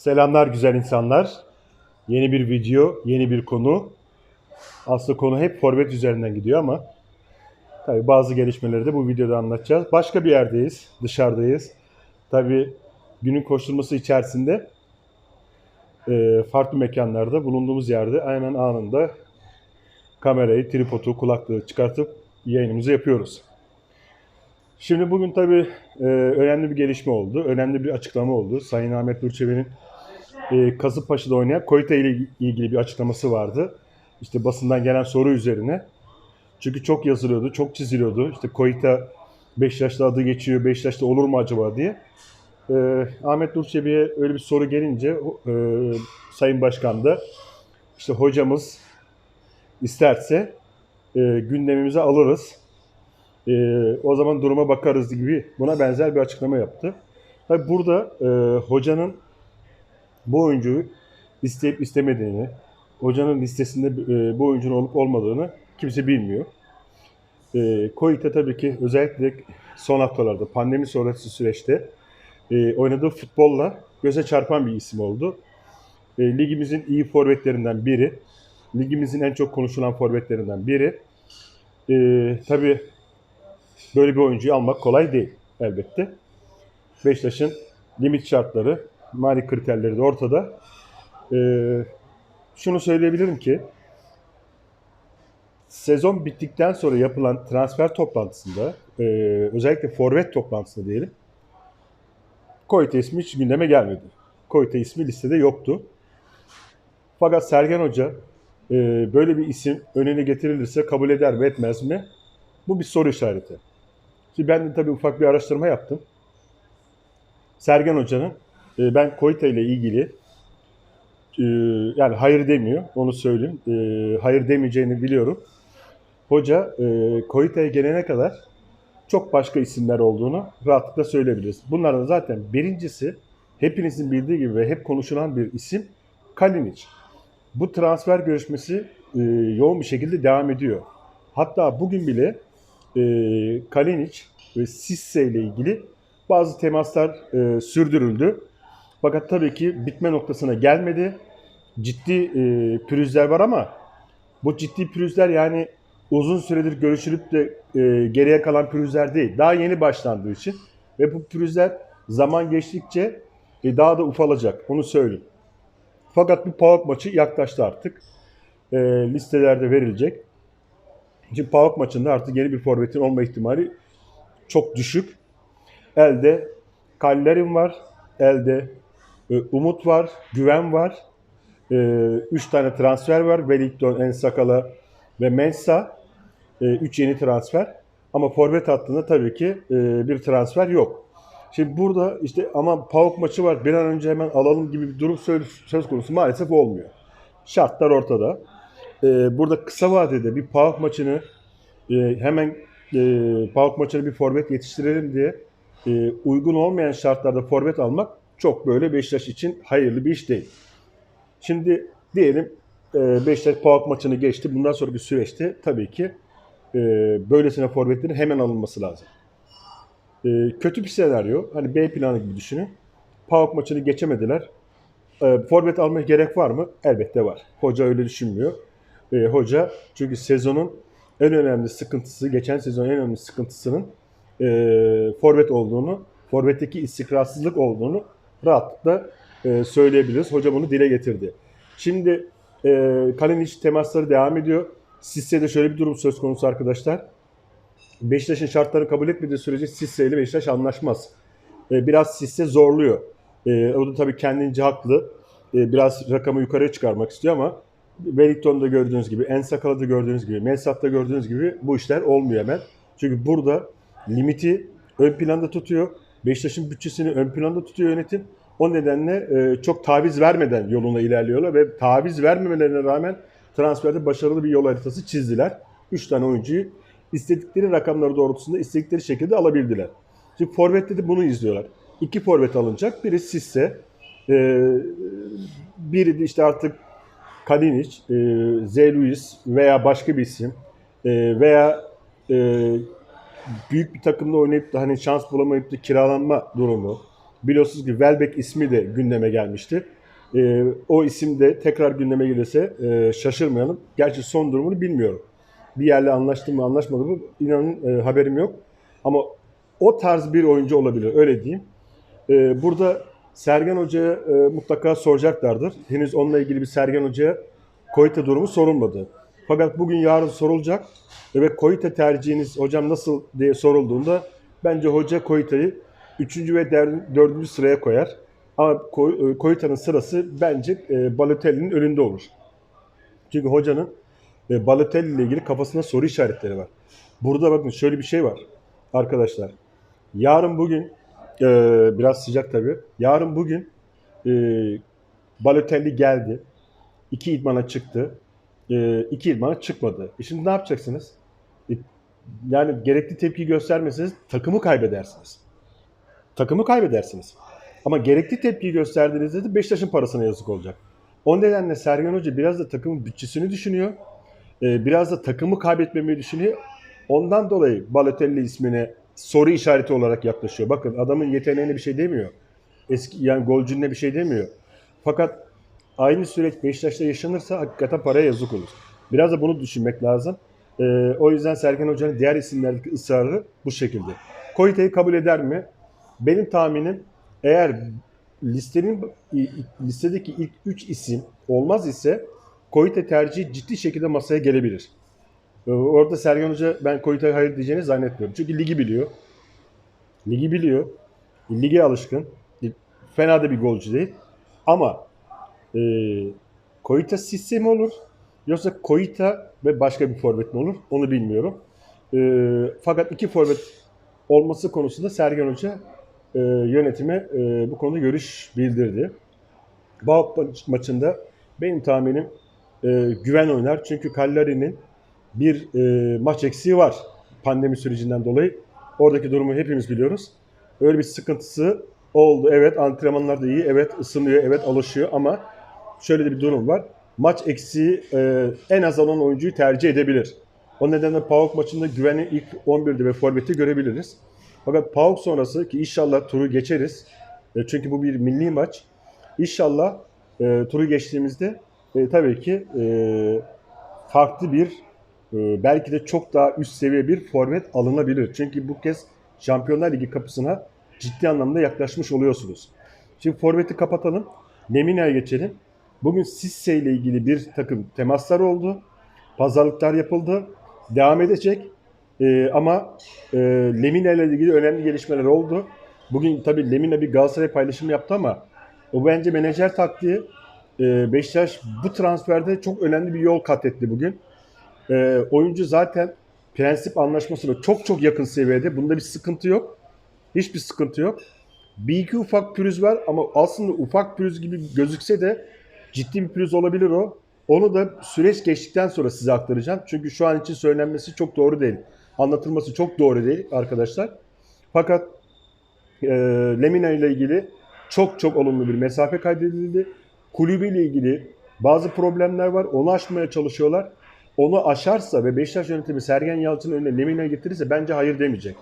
Selamlar güzel insanlar. Yeni bir video, yeni bir konu. Aslında konu hep forvet üzerinden gidiyor ama tabii bazı gelişmeleri de bu videoda anlatacağız. Başka bir yerdeyiz, dışarıdayız. Tabii günün koşturması içerisinde e, farklı mekanlarda bulunduğumuz yerde aynen anında kamerayı, tripodu, kulaklığı çıkartıp yayınımızı yapıyoruz. Şimdi bugün tabii e, önemli bir gelişme oldu. Önemli bir açıklama oldu. Sayın Ahmet Nurçevi'nin e, Kasımpaşa'da oynayan Koyta ile ilgili bir açıklaması vardı. İşte basından gelen soru üzerine. Çünkü çok yazılıyordu, çok çiziliyordu. İşte Koyta Beşiktaş'ta adı geçiyor, Beşiktaş'ta olur mu acaba diye. E, Ahmet Nurçevi'ye öyle bir soru gelince e, Sayın Başkan da işte hocamız isterse e, gündemimize alırız. E, o zaman duruma bakarız gibi buna benzer bir açıklama yaptı. Tabii burada e, hocanın bu oyuncuyu isteyip istemediğini, hocanın listesinde e, bu oyuncunun olup olmadığını kimse bilmiyor. E, Koyte tabii ki özellikle son haftalarda pandemi sonrası süreçte e, oynadığı futbolla göze çarpan bir isim oldu. E, ligimizin iyi forvetlerinden biri. Ligimizin en çok konuşulan forvetlerinden biri. E, tabii böyle bir oyuncuyu almak kolay değil elbette. Beşiktaş'ın limit şartları, mali kriterleri de ortada. Ee, şunu söyleyebilirim ki sezon bittikten sonra yapılan transfer toplantısında e, özellikle forvet toplantısında diyelim Koyte ismi hiç gündeme gelmedi. Koyte ismi listede yoktu. Fakat Sergen Hoca e, böyle bir isim önüne getirilirse kabul eder mi etmez mi? Bu bir soru işareti. Şimdi ben de tabii ufak bir araştırma yaptım. Sergen Hoca'nın e, ben Koyta ile ilgili e, yani hayır demiyor onu söyleyeyim. E, hayır demeyeceğini biliyorum. Hoca e, Koyta'ya gelene kadar çok başka isimler olduğunu rahatlıkla söyleyebiliriz. Bunlardan zaten birincisi hepinizin bildiği gibi ve hep konuşulan bir isim Kalinic. Bu transfer görüşmesi e, yoğun bir şekilde devam ediyor. Hatta bugün bile Kalinic ve Sisse ile ilgili bazı temaslar e, sürdürüldü. Fakat tabii ki bitme noktasına gelmedi. Ciddi e, pürüzler var ama bu ciddi pürüzler yani uzun süredir görüşülüp de e, geriye kalan pürüzler değil. Daha yeni başlandığı için ve bu pürüzler zaman geçtikçe e, daha da ufalacak. Onu söyleyeyim. Fakat bu PAOK maçı yaklaştı artık. E, listelerde verilecek. Şimdi PAOK maçında artık yeni bir forvetin olma ihtimali çok düşük. Elde Kallerin var, elde Umut var, Güven var. E, üç tane transfer var. Wellington, Ensakala ve Mensa. E, üç yeni transfer. Ama forvet hattında tabii ki e, bir transfer yok. Şimdi burada işte ama PAOK maçı var bir an önce hemen alalım gibi bir durum söz, söz konusu maalesef olmuyor. Şartlar ortada. E, burada kısa vadede bir PAOK maçını e, hemen e, PAOK maçını bir forvet yetiştirelim diye e, uygun olmayan şartlarda forvet almak çok böyle Beşiktaş için hayırlı bir iş değil. Şimdi diyelim e, Beşiktaş PAOK maçını geçti. Bundan sonraki süreçte tabii ki e, böylesine forvetlerin hemen alınması lazım. E, kötü bir senaryo. Hani B planı gibi düşünün. PAOK maçını geçemediler. Forvet almaya gerek var mı? Elbette var. Hoca öyle düşünmüyor. Hoca çünkü sezonun en önemli sıkıntısı, geçen sezonun en önemli sıkıntısının forvet olduğunu, forvetteki istikrarsızlık olduğunu rahatlıkla e, söyleyebiliriz. Hoca bunu dile getirdi. Şimdi e, Kalinic temasları devam ediyor. Sisse'de şöyle bir durum söz konusu arkadaşlar. Beşiktaş'ın şartlarını kabul etmediği sürece Sisse ile Beşiktaş anlaşmaz. E, biraz Sisse zorluyor. E, o da tabii kendince haklı. E, biraz rakamı yukarıya çıkarmak istiyor ama Wellington'da gördüğünüz gibi, Ensakala'da gördüğünüz gibi, Mensah'ta gördüğünüz gibi bu işler olmuyor hemen. Çünkü burada limiti ön planda tutuyor. Beşiktaş'ın bütçesini ön planda tutuyor yönetim. O nedenle e, çok taviz vermeden yoluna ilerliyorlar ve taviz vermemelerine rağmen transferde başarılı bir yol haritası çizdiler. 3 tane oyuncuyu istedikleri rakamları doğrultusunda istedikleri şekilde alabildiler. Şimdi Forvet'te de bunu izliyorlar. İki forvet alınacak. Biri Sisse, e, biri de işte artık Kalinic, e, Z. Luis veya başka bir isim e, veya büyük bir takımda oynayıp da hani şans bulamayıp da kiralanma durumu Biliyorsunuz ki Welbeck ismi de gündeme gelmişti. E, o isim de tekrar gündeme gelirse e, şaşırmayalım. Gerçi son durumunu bilmiyorum. Bir yerle anlaştı mı anlaşmadı mı inanın e, haberim yok. Ama o tarz bir oyuncu olabilir öyle diyeyim. E, burada Sergen Hoca'ya e, mutlaka soracaklardır. Henüz onunla ilgili bir Sergen Hoca'ya Koyta durumu sorulmadı. Fakat bugün yarın sorulacak ve Koyta tercihiniz hocam nasıl diye sorulduğunda bence hoca Koyta'yı 3. ve 4. sıraya koyar. Ama e, Koyta'nın sırası bence e, Balotelli'nin önünde olur. Çünkü hocanın e, Balotelli ile ilgili kafasında soru işaretleri var. Burada bakın şöyle bir şey var arkadaşlar. Yarın bugün biraz sıcak tabii. Yarın bugün Balotelli geldi. İki idmana çıktı. E, iki idmana çıkmadı. E şimdi ne yapacaksınız? E, yani gerekli tepki göstermeseniz takımı kaybedersiniz. Takımı kaybedersiniz. Ama gerekli tepki gösterdiğinizde de Beşiktaş'ın parasına yazık olacak. O nedenle Sergen Hoca biraz da takımın bütçesini düşünüyor. E, biraz da takımı kaybetmemeyi düşünüyor. Ondan dolayı Balotelli ismine soru işareti olarak yaklaşıyor. Bakın adamın yeteneğine bir şey demiyor. Eski yani golcüne bir şey demiyor. Fakat aynı süreç Beşiktaş'ta yaşanırsa hakikaten paraya yazık olur. Biraz da bunu düşünmek lazım. Ee, o yüzden Sergen Hoca'nın diğer isimlerdeki ısrarı bu şekilde. Koyte'yi kabul eder mi? Benim tahminim eğer listenin listedeki ilk 3 isim olmaz ise Koyte tercihi ciddi şekilde masaya gelebilir. Ee, Orada Sergen Hoca ben Koyuta'ya hayır diyeceğini zannetmiyorum. Çünkü ligi biliyor. Ligi biliyor. Lige alışkın. Fena da bir golcü değil. Ama e, Koyuta Sisse mi olur? Yoksa Koyuta ve başka bir forvet mi olur? Onu bilmiyorum. E, fakat iki forvet olması konusunda Sergen Hoca e, yönetime e, bu konuda görüş bildirdi. Bağ maçında benim tahminim e, güven oynar. Çünkü Cagliari'nin bir e, maç eksiği var pandemi sürecinden dolayı. Oradaki durumu hepimiz biliyoruz. Öyle bir sıkıntısı oldu. Evet antrenmanlar da iyi, evet ısınıyor, evet alışıyor ama şöyle de bir durum var. Maç eksiği e, en az olan oyuncuyu tercih edebilir. O nedenle PAOK maçında güveni ilk 11'de ve forveti görebiliriz. Fakat PAOK sonrası ki inşallah turu geçeriz. E, çünkü bu bir milli maç. İnşallah e, turu geçtiğimizde e, tabii ki e, farklı bir e, belki de çok daha üst seviye bir forvet alınabilir. Çünkü bu kez Şampiyonlar Ligi kapısına ciddi anlamda yaklaşmış oluyorsunuz. Şimdi forveti kapatalım. Lemina'ya geçelim. Bugün Sisse ile ilgili bir takım temaslar oldu. Pazarlıklar yapıldı. Devam edecek. Ee, ama e, Lemina ile ilgili önemli gelişmeler oldu. Bugün tabii Lemina bir Galatasaray paylaşımı yaptı ama o bence menajer taktiği. Ee, Beşiktaş bu transferde çok önemli bir yol kat etti bugün. Ee, oyuncu zaten prensip anlaşmasına çok çok yakın seviyede. Bunda bir sıkıntı yok. Hiçbir sıkıntı yok. Bir iki ufak pürüz var ama aslında ufak pürüz gibi gözükse de ciddi bir pürüz olabilir o. Onu da süreç geçtikten sonra size aktaracağım. Çünkü şu an için söylenmesi çok doğru değil. Anlatılması çok doğru değil arkadaşlar. Fakat e, Lemina ile ilgili çok çok olumlu bir mesafe kaydedildi. Kulübüyle ilgili bazı problemler var. Onu aşmaya çalışıyorlar. Onu aşarsa ve Beşiktaş yönetimi Sergen Yalçın'ın önüne Lemina getirirse bence hayır demeyecek.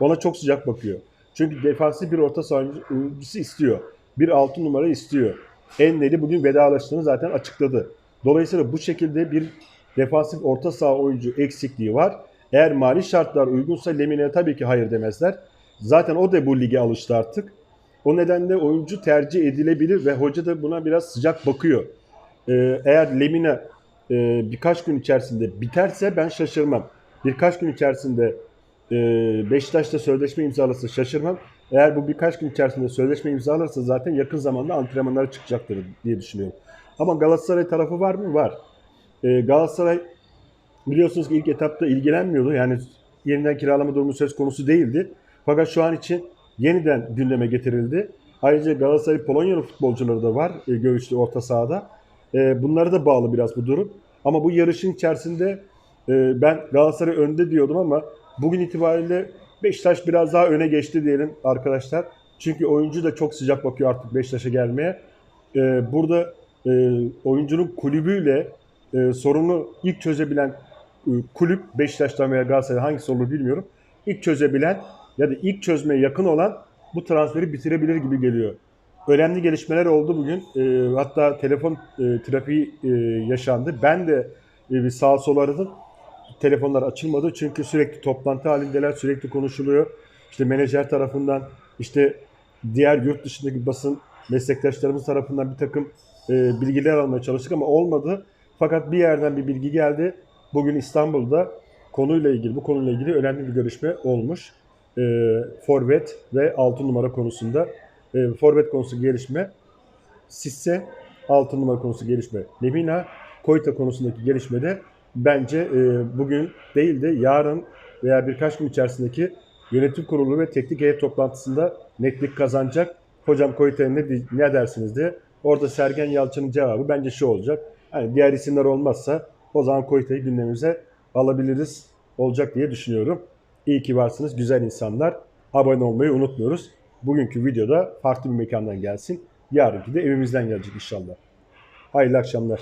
Ona çok sıcak bakıyor. Çünkü defansif bir orta saha oyuncusu istiyor. Bir altı numara istiyor. Enneli bugün vedalaştığını zaten açıkladı. Dolayısıyla bu şekilde bir defansif orta saha oyuncu eksikliği var. Eğer mali şartlar uygunsa Lemina'ya tabii ki hayır demezler. Zaten o da bu lige alıştı artık. O nedenle oyuncu tercih edilebilir ve hoca da buna biraz sıcak bakıyor. Ee, eğer Lemina e, birkaç gün içerisinde biterse ben şaşırmam. Birkaç gün içerisinde e, Beşiktaş'ta sözleşme imzalasa şaşırmam. Eğer bu birkaç gün içerisinde sözleşme imzalarsa zaten yakın zamanda antrenmanlara çıkacaktır diye düşünüyorum. Ama Galatasaray tarafı var mı? Var. E, Galatasaray biliyorsunuz ki ilk etapta ilgilenmiyordu. Yani yeniden kiralama durumu söz konusu değildi. Fakat şu an için yeniden gündeme getirildi. Ayrıca Galatasaray Polonyalı futbolcuları da var e, görüşlü orta sahada. E, bunlara da bağlı biraz bu durum. Ama bu yarışın içerisinde e, ben Galatasaray önde diyordum ama bugün itibariyle Beşiktaş biraz daha öne geçti diyelim arkadaşlar. Çünkü oyuncu da çok sıcak bakıyor artık Beşiktaş'a gelmeye. E, burada e, oyuncunun kulübüyle e, sorunu ilk çözebilen e, kulüp Beşiktaş'tan veya Galatasaray hangisi olur bilmiyorum. İlk çözebilen ya da ilk çözmeye yakın olan bu transferi bitirebilir gibi geliyor. Önemli gelişmeler oldu bugün. Ee, hatta telefon e, trafiği e, yaşandı. Ben de e, bir sağa sola aradım. Telefonlar açılmadı çünkü sürekli toplantı halindeler, sürekli konuşuluyor. İşte menajer tarafından, işte diğer yurt dışındaki basın meslektaşlarımız tarafından bir takım e, bilgiler almaya çalıştık ama olmadı. Fakat bir yerden bir bilgi geldi. Bugün İstanbul'da konuyla ilgili, bu konuyla ilgili önemli bir görüşme olmuş. E, forvet ve 6 numara konusunda. E, forvet konusu gelişme. Sisse 6 numara konusu gelişme. Lemina Koyta konusundaki gelişmede bence e, bugün değil de yarın veya birkaç gün içerisindeki yönetim kurulu ve teknik heyet toplantısında netlik kazanacak. Hocam Koyta'ya ne, ne dersiniz diye. Orada Sergen Yalçın'ın cevabı bence şu olacak. Hani diğer isimler olmazsa o zaman Koyta'yı gündemimize alabiliriz olacak diye düşünüyorum. İyi ki varsınız güzel insanlar. Abone olmayı unutmuyoruz. Bugünkü videoda farklı bir mekandan gelsin. Yarınki de evimizden gelecek inşallah. Hayırlı akşamlar.